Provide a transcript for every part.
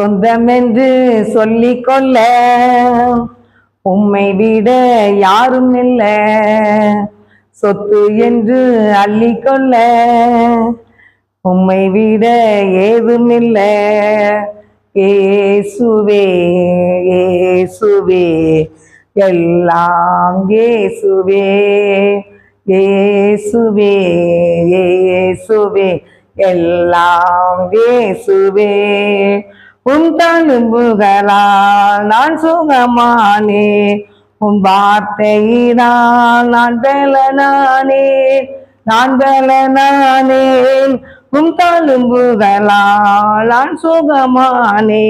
சொந்தமென்று சொல்லிக் கொள்ள உம்மை விட யாரும் இல்லை. சொத்து என்று அள்ளிக்கொள்ள உம்மை விட ஏதும் ஏதுமில்லை ஏசுவே ஏசுவே எல்லாம் ஏசுவே ஏசுவே ஏசுவே எல்லாம் ஏசுவே. உன் நான் சுகமானே உன் வார்த்தையினால் நான் பலனானே நான் பலனானே உன் தழும்புகளால் நான் சுகமானே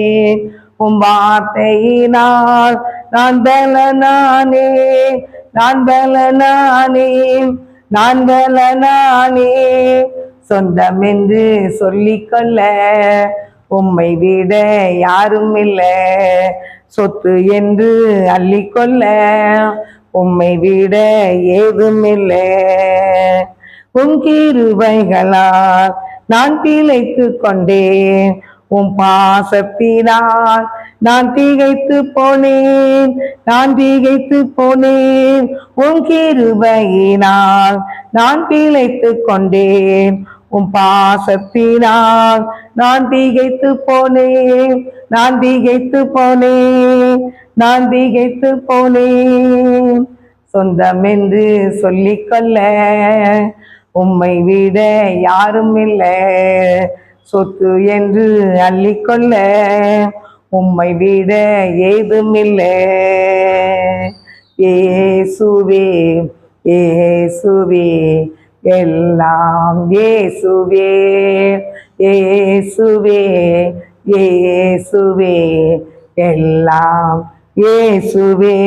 உன் வார்த்தையினால் நான் பலனானே நான் பலனானே நான் பலனானே. சொந்தம் என்று சொல்லிக்கொள்ள உம்மை விட யாரும் இல்லை சொத்து என்று அள்ளிக்கொள்ள உம்மை விட ஏதும் இல்லை உன் கிருபைகளால் நான் பிழைத்து கொண்டேன். உன் பாசத்தினால் நான் திகைத்து போனேன். நான் திகைத்து போனேன். உன் கிருபையினால் நான் பிழைத்து கொண்டேன். உன் பாசத்தினால் நான் திகைத்து போனேன். நான் திகைத்து போனேன். நான் திகைத்து போனேன். சொந்தம் என்று சொல்லிக்கொள்ள உம்மை விட யாரும் இல்லை. சொத்து என்று அள்ளிக்கொள்ள உம்மை விட ஏதுமில்லை ஏசுவே ஏசுவே எல்லாம் ஏசுவே ஏசுவே ஏசுவே எல்லாம் ஏசுவே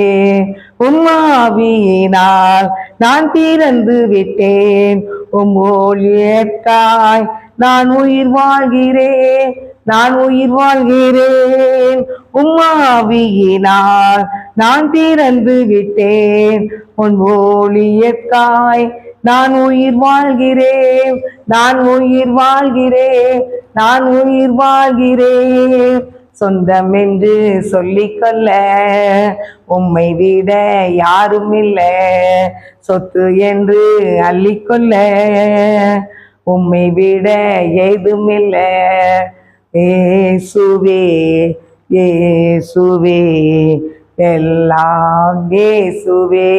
உம்மாவியினால் நான் பிறந்து விட்டேன். உம் ஊழியர்க்காய் நான் உயிர் வாழ்கிறேன். நான் உயிர் வாழ்கிறேன். உம்மாவியினால் நான் பிறந்து விட்டேன். உன் ஊழியர்க்காய் நான் உயிர் வாழ்கிறேன். நான் உயிர் வாழ்கிறேன். நான் உயிர் வாழ்கிறேன். சொந்தம் என்று சொல்லிக்கொள்ள உம்மை விட யாரும் இல்லை. சொத்து என்று அள்ளிக்கொள்ள உம்மை விட ஏதும் இல்லை. ஏசுவே ஏசுவே எல்லாம் ஏசுவே.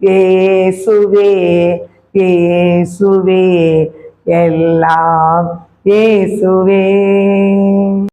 ஏசுவே ஏசுவே எல்லாம் ஏசுவே.